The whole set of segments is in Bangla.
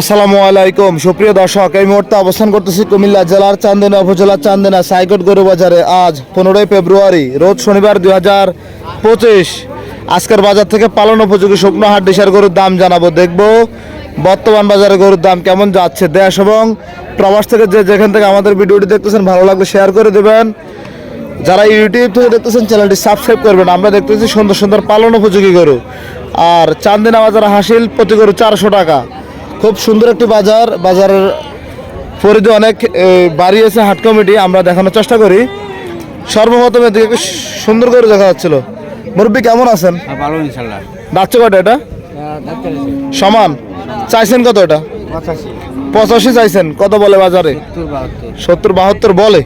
আসসালামু আলাইকুম। সুপ্রিয় দর্শক, এই মুহূর্তে অবস্থান করতেছি কুমিল্লা জেলার চান্দিনা উপজেলার চান্দিনা সাইকট গরু বাজারে। আজ পনেরোই ফেব্রুয়ারি, রোজ শনিবার দুই হাজার পঁচিশ। আজকের বাজার থেকে পালন উপযোগী শুকনো হাট ডিসার গরুর দাম জানাব, দেখব বর্তমান বাজারে গরুর দাম কেমন যাচ্ছে দেশ এবং প্রবাস থেকে যে যেখান থেকে আমাদের ভিডিওটি দেখতেছেন, ভালো লাগলে শেয়ার করে দেবেন। যারা ইউটিউব থেকে দেখতেছেন, চ্যানেলটি সাবস্ক্রাইব করবেন। আমরা দেখতেছি সুন্দর সুন্দর পালন উপযোগী গরু। আর চান্দিনা বাজার হাসিল প্রতি গরু চারশো টাকা। খুব সুন্দর একটি বাজার। বাজারের পরিধি অনেক বাড়িয়েছে হাট কমিটি আমরা দেখানোর চেষ্টা করি। সর্বপ্রথম এদিকে সুন্দর করে দেখা যাচ্ছিল। মুরব্বী কেমন আছেন? হ্যাঁ, ভালো ইনশাল্লাহ। যাচ্ছে কটা এটা? সমান। চাইছেন কত এটা? পঁচাশি। চাইছেন। কত বলে বাজারে? সত্তর বাহাত্তর। বলে।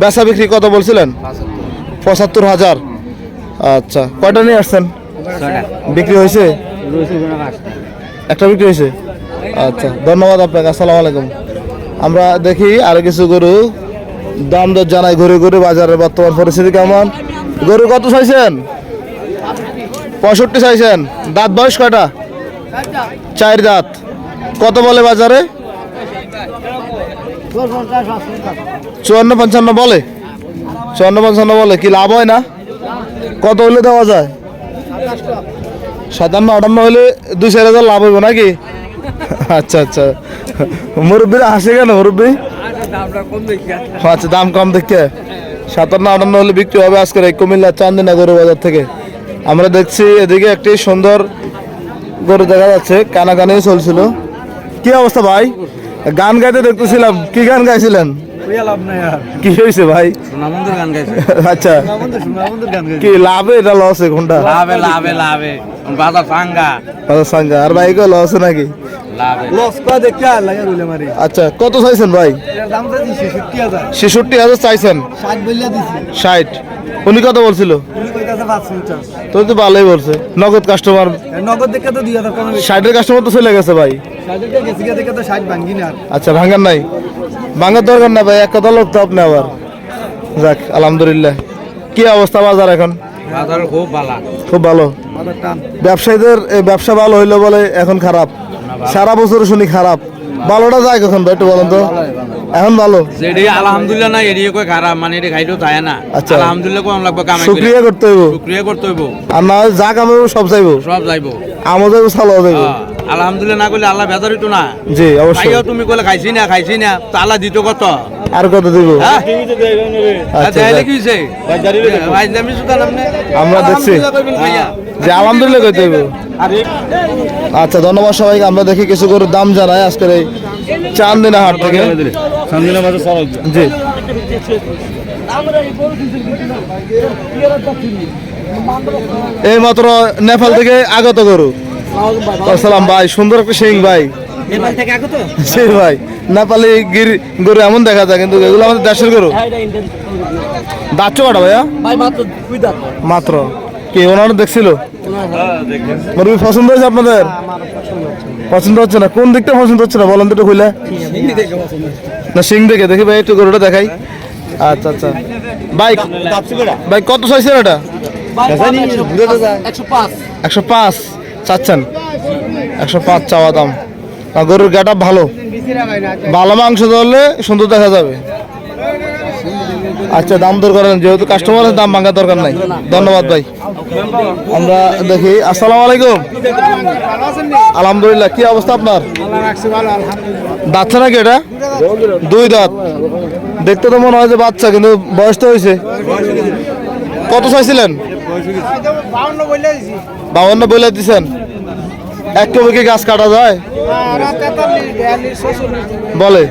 বেচা বিক্রি কত বলছিলেন? পঁচাত্তর হাজার। আচ্ছা কয়টা নিয়ে আসছেন? বিক্রি হয়েছে? একটা বিক্রি হয়েছে? আচ্ছা ধন্যবাদ আপনাকে, আসসালামু আলাইকুম। আমরা দেখি আর কিছু গরু। দাম দর জানাই ঘুরে ঘুরে, বাজারের বর্তমান পরিস্থিতি কেমন? গরু কত চাইছেন? পঁয়ষট্টি চাইছেন। দাঁত বয়স কয়টা? চার দাঁত। কত বলে বাজারে? চুয়ান্ন পঞ্চান্ন বলে। চুয়ান্ন পঞ্চান্ন বলে, কি লাভ হয় না? কত হলে দেওয়া যায়? সাতান্ন, আটান্ন হলে দুই চার হাজার লাভ হইব নাকি? আচ্ছা আচ্ছা। মুরব্বীরা হাসে কেন, মুরব্বী? আচ্ছা দাম কম দেখে। সাতান্ন, আটান্ন হলে বিক্রি হবে আজকের এই কুমিল্লা চান্দিনা গরু বাজার থেকে। আমরা দেখছি এদিকে একটি সুন্দর গরু দেখা যাচ্ছে কানা কানাকানি চলছিল। কি অবস্থা ভাই? গান গাইতে দেখতেছিলাম। কি গান গাইছিলেন? কি হয়েছে ভাই? সোনামন্দির গান গাইছে। আচ্ছা। কি লাভে এটা লসে কোনটা? লাভে লাভে লাভে। বাজার সাঙ্গা আচ্ছা সঙ্গে আর ভাইকে লসে নাকি? আচ্ছা কত চাইছেন ভাই? ছেষট্টি হাজার। চাইছেন? ষাট উনি কত বলছিল? তো তো ভালোই বলছে। নগদ কাস্টমার নগদ দেখে তো ষাটের কাস্টমার তো চলে গেছে ভাই। আচ্ছা ভাঙার নাই? ভাঙার দরকার না ভাই এক কথা লোক তো আপনি আবার। যাক আলহামদুলিল্লাহ। কি অবস্থা বাজার এখন? বাজার খুব ভালো। খুব ভালো। ব্যবসায়ীদের ব্যবসা ভালো হইল বলে এখন খারাপ। সারা বছর শুনি খারাপ। ভালোটা যায় কখন ভাই একটু বলেন তো। এখন ভালো। যেটি আলহামদুলিল্লাহ না এড়িয়ে কই খারাপ মানে এটি খাইতেও তাই না। আচ্ছা। আলহামদুলিল্লাহ কম লাগবে কামাই শুক্রিয়া করতে হইব। শুক্রিয়া করতে হইব। আর না যা কামাবো সব চাইব সব যাইব। আমাদের চালাও যাইবো। হ্যাঁ, আলহামদুলিল্লাহ না করলে আল্লাহ বেজার হইতো না। জি অবশ্যই। খাইও তুমি কলে খাইছি না খাইছি না তো আল্লাহ দিত কত? আর কত দিব? হ্যাঁ? আচ্ছা, ভাইজামি সুতান আপনি আমরা দেখছি। আলহামদুলিল্লাহ কইবেন ভাইয়া। যে আলহামদুলিল্লাহ কইতে হইব। আচ্ছা ধন্যবাদ সবাইকে। আমরা দেখি কিছু গরুর দাম জানাই আজকের এই চান্দিনা হাট থেকে। জি। এই মাত্র নেপাল থেকে আগত গরু। আসসালাম ভাই সুন্দর একটা সিং ভাই। নেপাল থেকে আগত? জি ভাই নেপালি গির গরু এমন দেখা যায় কিন্তু এগুলো আমাদের দেশের গরু। দাঁত কটা ভাইয়া? ভাই মাত্র দুই দাঁত। মাত্র। কি ওনারা দেখছিল? মুরগি পছন্দ হয়েছে আপনাদের? পছন্দ হচ্ছে। না? কোন দিকটা পছন্দ হচ্ছে না? বলেন তো একটু খুলে। না সিং দেখে। দেখি ভাই একটু গরুটা দেখাই। আচ্ছা আচ্ছা। ভাই ভাই কত চাইছেন এটা? একশো পাঁচ। একশো পাঁচ। চাচ্ছেন? একশো পাঁচ চাওয়া দাম। গরুর গেটা ভালো। ভালো মাংস ধরলে সুন্দর দেখা যাবে। আচ্ছা দাম দর করেন। যেহেতু কাস্টমারের দাম ভাঙার দরকার নাই। ধন্যবাদ ভাই। আমরা দেখি। আসসালামু আলাইকুম। আলহামদুলিল্লাহ, কি অবস্থা আপনার? বাচ্চা নাকি এটা? দুই দাঁত। দেখতে তো মনে হয় যে বাচ্চা, কিন্তু বয়স তো হয়েছে। কত চাইছিলেন? বাউন্ন বলে দিছেন। এক কবি কি গাছ কাটা যায়? বলে,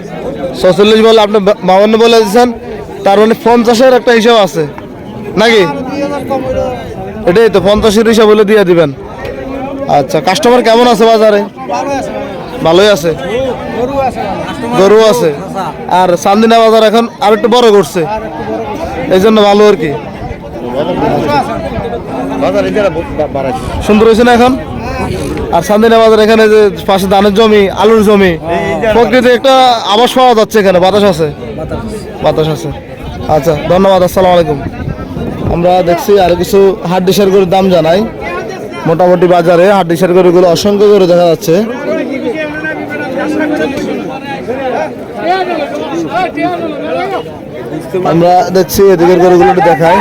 ছচল্লিশ বলে আপনি বাউন্ন বলে দিচ্ছেন তার মানে পঞ্চাশের একটা হিসাব আছে। নাকি? এটাই তো, পঞ্চাশের হিসাব বলে দিয়ে দিবেন। আচ্ছা কাস্টমার কেমন আছে বাজারে? ভালোই আছে। গরু আছে। আর চান্দিনা বাজার এখন আর একটু বড় করছে। এই জন্য ভালো আর কি। সুন্দর হয়েছে না এখন? আর সান্দিনা বাজার এখানে যে পাশে ধানের জমি, আলুর জমি প্রকৃতি একটা আবাস পাওয়া যাচ্ছে এখানে। বাতাস আছে? বাতাস আছে। আচ্ছা ধন্যবাদ, আসসালামু আলাইকুম। আমরা দেখছি আরও কিছু হাট ডিসার গরুর দাম জানাই। মোটামুটি বাজারে হাট ডিসার গরুগুলো অসংখ্য গরু দেখা যাচ্ছে। আমরা দেখছি এদিকের গরুগুলো দেখাই।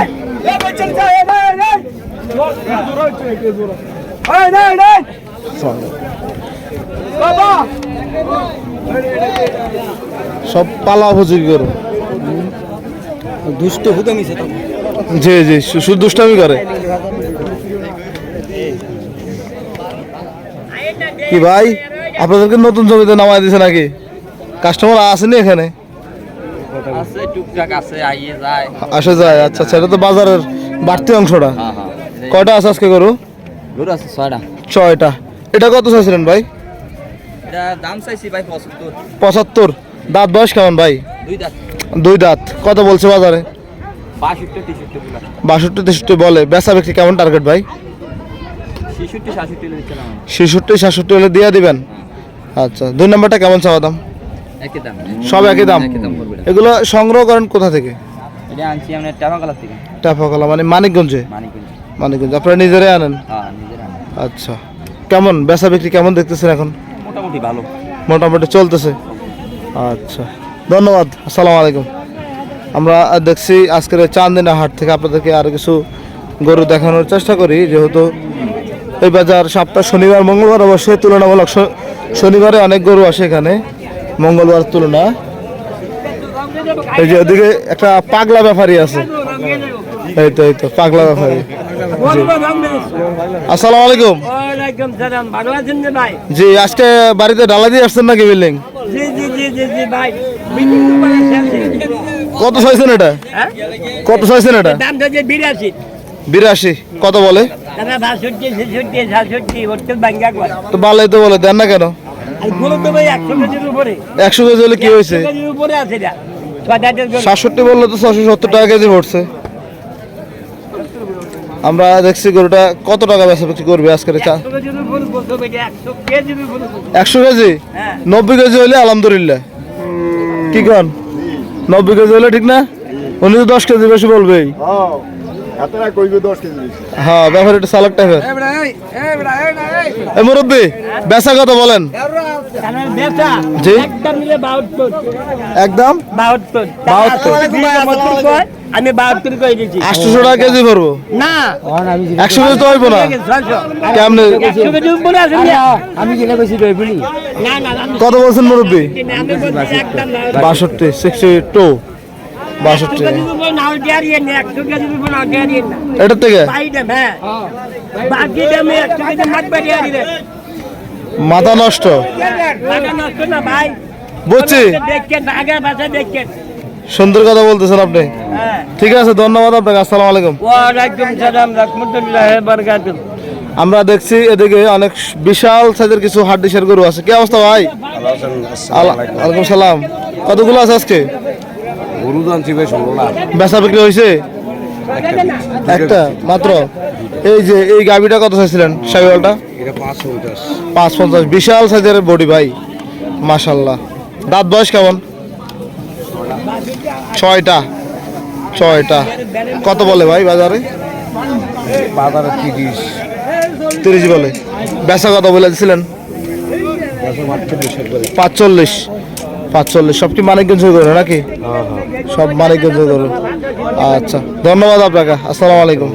সব পালা উপযোগী গরু দুষ্ট তো। জি জি শুধু দুষ্টামি করে। কি ভাই আপনাদেরকে নতুন জমিতে নামাই দিছে নাকি? কাস্টমার আসেনি এখানে? আছে টুকটাক আছে আইয়ে যায়। আসে যায় আচ্ছা আচ্ছা এটা তো বাজারের বাড়তি অংশটা। হ্যাঁ হ্যাঁ। কয়টা আছে আজকে গরু? গরু আছে ছয়টা। ছয়টা। এটা কত চাইছিলেন ভাই? এটা দাম চাইছি ভাই পঁচাত্তর। পঁচাত্তর। দাঁত বয়স কেমন ভাই? দুই দাঁত। দুই দাঁত। কত বলছে বাজারে? বাষট্টি তেষট্টি বলে। বেচা বিক্রি কেমন টার্গেট ভাই? ছেষট্টি সাতষট্টি হলে দিয়ে দিবেন? আচ্ছা দুই নম্বরটা কেমন চাওয়া দাম? সব একই দাম। এগুলো সংগ্রহ করেন কোথা থেকে? টাফাকলা মানে মানিকগঞ্জে। মানিকগঞ্জ। আপনারা নিজেরাই আনেন? হ্যাঁ নিজের আনি। আচ্ছা। কেমন? বেচা বিক্রি কেমন দেখতেছেন এখন? মোটামুটি ভালো। মোটামুটি চলতেছে। আচ্ছা। ধন্যবাদ। আসসালামু আলাইকুম। আমরা দেখছি আজকের চান্দিনা হাট থেকে আপনাদেরকে আরও কিছু গরু দেখানোর চেষ্টা করি। যেহেতু এই বাজার সপ্তাহ শনিবার মঙ্গলবার অবশ্যই তুলনামূলক শনিবারে অনেক গরু আসে এখানে। মঙ্গলবার তুলনা। এই যে ওদিকে একটা পাগলা ব্যাপারী আছে। এই তো এই তো পাগলা ব্যাপারী। আসসালামু আলাইকুম। ওয়ালাইকুম সালাম ভালো আছেন ভাই? জি আজকে বাড়িতে ডালা দিয়ে আসছেন নাকি বিল্ডিং? জি জি জি জি জি ভাই বিল্ডিং উপরে আছে। কত চাইছেন এটা? হ্যাঁ? কত চাইছেন এটা? বিরাশি। বিরাশি। কত বলে? তো ভালোই তো বলে দেন না কেন? তো ভাই একশো কেজি হলে কি হয়েছে। সাতষট্টি বললে তো ছশো সত্তর টাকা কেজি পড়ছে। আমরা দেখছি গরুটা কত টাকা বেচা বিক্রি করবে আজকের চা একশো এটা, কেজি হ্যাঁ। নব্বই কেজি হলে আলহামদুলিল্লাহ। কি কন? নব্বই কেজি হলে ঠিক না? উনি তো দশ কেজি বেশি বলবেই হ্যাঁ ব্যাপার একটু সালাক টাইপের এই মুরব্বী বেচা কত বলেন। জি। একটা মিলে বাহাত্তর। একদম? বাহাত্তর। বাহাত্তর। বাহাত্তর কয়, আমি বাহাত্তর করে দিয়েছি। আটশোশো টাকা কেজি পড়ব না। একশো কেজি তো হইব না। কেমনে? একশো কেজির উপরে আছে আমি জেনে বেশি রইবনি না না আমি কত বলছেন মুরব্বী? বাষট্টি সিক্সটি টু বাষট্টি না এটার থেকে? বাকি মাথা নষ্ট। বুঝছি। সুন্দর কথা বলতেছেন আপনি। ঠিক আছে ধন্যবাদ আপনাকে আসসালামু আলাইকুম। আমরা দেখছি এদিকে অনেক বিশাল সাইজের কিছু হাট ডিশের গরু আছে। কি অবস্থা ভাই? আলা- ওয়ালাইকুম সালাম। কতগুলো আছে আজকে? গরু বেচা বিক্রি হয়েছে? একটা মাত্র? এই যে এই গাবিটা কত চাইছিলেন? সাইওয়ালটা? পাঁচ পঞ্চাশ বিশাল সাইজের বডি ভাই। মাশাল্লাহ। দাঁত বয়স কেমন? ছয়টা। ছয়টা। কত বলে ভাই বাজারে? বাজারে তিরিশ। তিরিশ বলে। বেচা কত বলে দিছিলেন? পাঁচচল্লিশ পাঁচচল্লিশ। সব কি মানিকগঞ্জ করে নাকি? সব মানিকগঞ্জ করে আচ্ছা ধন্যবাদ আপনাকে। আসসালামু আলাইকুম।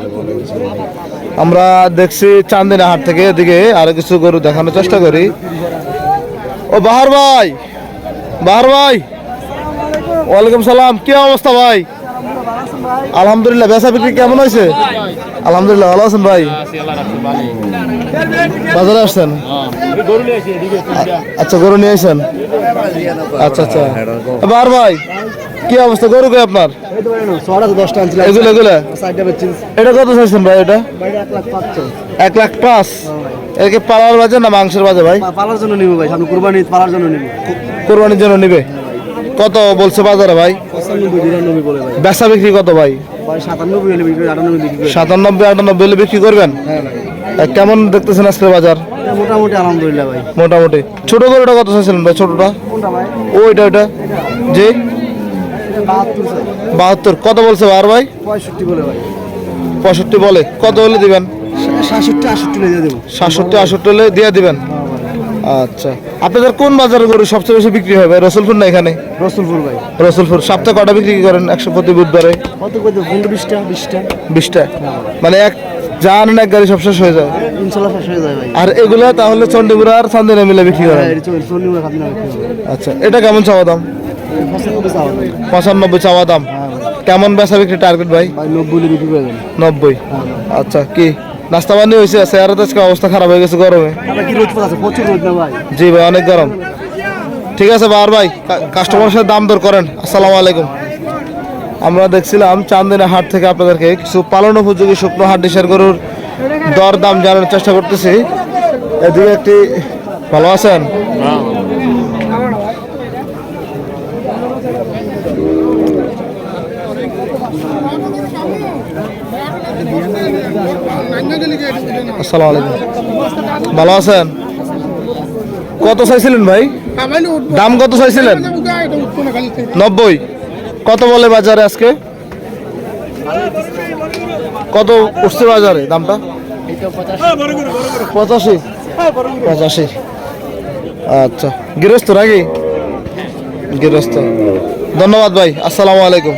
আমরা দেখছি চান্দিনা হাট থেকে এদিকে আরও কিছু গরু দেখানোর চেষ্টা করি। ও, বাহার ভাই বাহার ভাই। ওয়ালাইকুম সালাম, কি অবস্থা ভাই? আলহামদুলিল্লাহ, বেচা বিক্রি কেমন হয়েছে? আলহামদুলিল্লাহ, ভালো আছেন ভাই? বাজারে আসছেন? আচ্ছা গরু নিয়ে আসছেন আচ্ছা আচ্ছা। বার ভাই কি অবস্থা? গরু কে আপনার? এগুলো এগুলো? এটা কত চাইছেন ভাই এটা? এক লাখ পাঁচ। এটা পালার বাজে না মাংসের বাজে ভাই? পালার জন্য নিবো ভাই সামনে কুরবানি পালার জন্য নিবো। কোরবানির জন্য নিবে? কত বলছে বাজারে ভাই? বেচা বিক্রি কত ভাই? সাতানব্বই আটানব্বই হলে বিক্রি করবেন? হ্যাঁ কেমন দেখতেছেন আজকের বাজার? মোটামুটি আলহামদুলিল্লাহ ভাই। মোটামুটি। ছোট গরুটা কত চাইছিলেন ভাই ছোটটা? ওইটা ওইটা। জি? এটা বাহাত্তর কত বলছে বার ভাই? পঁয়ষট্টি বলে ভাই। পঁয়ষট্টি বলে। কত হলে দিবেন? সাতষট্টি আষট্টি দিয়ে দেবো। সাতষট্টি আষট্টি হলে দিয়ে দিবেন? আচ্ছা। আপনাদের কোন বাজারে গরু সবচেয়ে বেশি বিক্রি হয় ভাই? রসুলপুর না এখানে? রসুলপুর ভাই। রসুলপুর। সপ্তাহে কটা বিক্রি করেন একশো প্রতি বুধবারে? বিশটা বিশটা। বিশটা? মানে এক যান এক গাড়ি সব শেষ হয়ে যায়? ইনশাল্লাহ শেষ হয়ে যায় ভাই। আর এগুলা তাহলে চন্ডীপুর আর চান্দিনা মিলে বিক্রি করেন হ্যাঁ, এটা চল্লিশ চল্লিশ করে খাবি না বিক্রি হবে। আচ্ছা এটা কেমন চাওয়া দাম? পঁচানব্বই চাওয়া দাম। হ্যাঁ। কেমন বেচা বিক্রি টার্গেট ভাই? নব্বই। নব্বই আচ্ছা কি? নাস্তা পানি হয়েছে? চেহারা তো আজকে অবস্থা খারাপ হয়ে গেছে গরমে? জি ভাই অনেক গরম। ঠিক আছে বার ভাই কাস্টমার সাথে দাম দর করেন। আসসালামু আলাইকুম। আমরা দেখছিলাম চান্দিনা হাট থেকে আপনাদেরকে কিছু পালন উপযোগী শুকনো হাট ডিসার গরুর দর দাম জানানোর চেষ্টা করতেছি। এদিকে একটি ভালো আছেন? আসসালামু আলাইকুম। ভালো আছেন? কত চাইছিলেন ভাই? দাম কত চাইছিলেন? নব্বই। কত বলে বাজারে আজকে? কত উঠছে বাজারে দামটা? পঁচাশি। পঁচাশি। আচ্ছা। গৃহস্থ নাকি? গৃহস্থ। ধন্যবাদ ভাই। আসসালামু আলাইকুম।